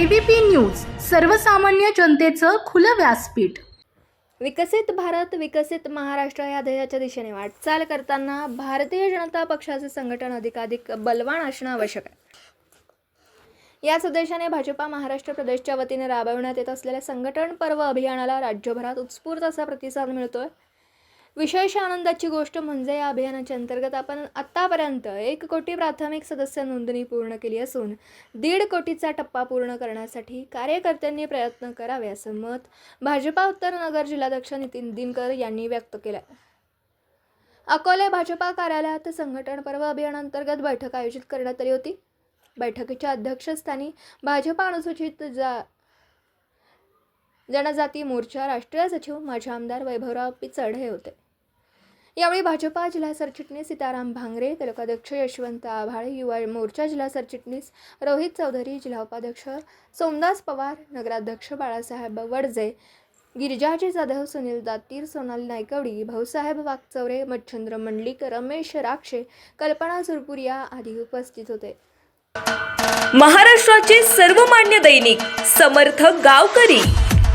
ABP news सर्वसामान्य जनतेचं खुलं व्यासपीठ. विकसित भारत विकसित महाराष्ट्र या ध्येयाच्या दिशेने वाटचाल करताना भारतीय जनता पक्षाचे संघटन अधिकाधिक बलवान असणं आवश्यक आहे. याच उद्देशाने भाजपा महाराष्ट्र प्रदेशच्या वतीने राबविण्यात येत असलेल्या संघटन पर्व अभियानाला राज्यभरात उत्स्फूर्त असा प्रतिसाद मिळतोय. विशेष आनंदाची गोष्ट म्हणजे या अभियानाच्या अंतर्गत आपण आत्तापर्यंत एक कोटी प्राथमिक सदस्य नोंदणी पूर्ण केली असून दीड कोटीचा टप्पा पूर्ण करण्यासाठी कार्यकर्त्यांनी प्रयत्न करावे असं मत भाजपा उत्तर नगर जिल्हाध्यक्ष नितीन दिनकर यांनी व्यक्त केलं अकोले भाजपा कार्यालयात संघटन पर्व अभियानांतर्गत बैठक आयोजित करण्यात आली होती. बैठकीच्या अध्यक्षस्थानी भाजपा अनुसूचित जा जनजाती मोर्चा राष्ट्रीय सचिव माजी आमदार वैभवराव पिचड हे होते. यावेळी भाजपा जिल्हा सरचिटणीस सीताराम भांगरे तालुकाध्यक्ष यशवंत आभाळे युवा मोर्चा जिल्हा सरचिटणीस रोहित चौधरी जिल्हा उपाध्यक्ष सोमदास पवार नगराध्यक्ष बाळासाहेब वडजे गिरिजाजी जाधव सुनील दातीर सोनाली नायकवडी भाऊसाहेब वागचौरे मच्छंद्र मंडलिक रमेश राक्षे कल्पना सुरपुरिया आदी उपस्थित होते. महाराष्ट्राचे सर्वमान्य दैनिक समर्थ गावकरी.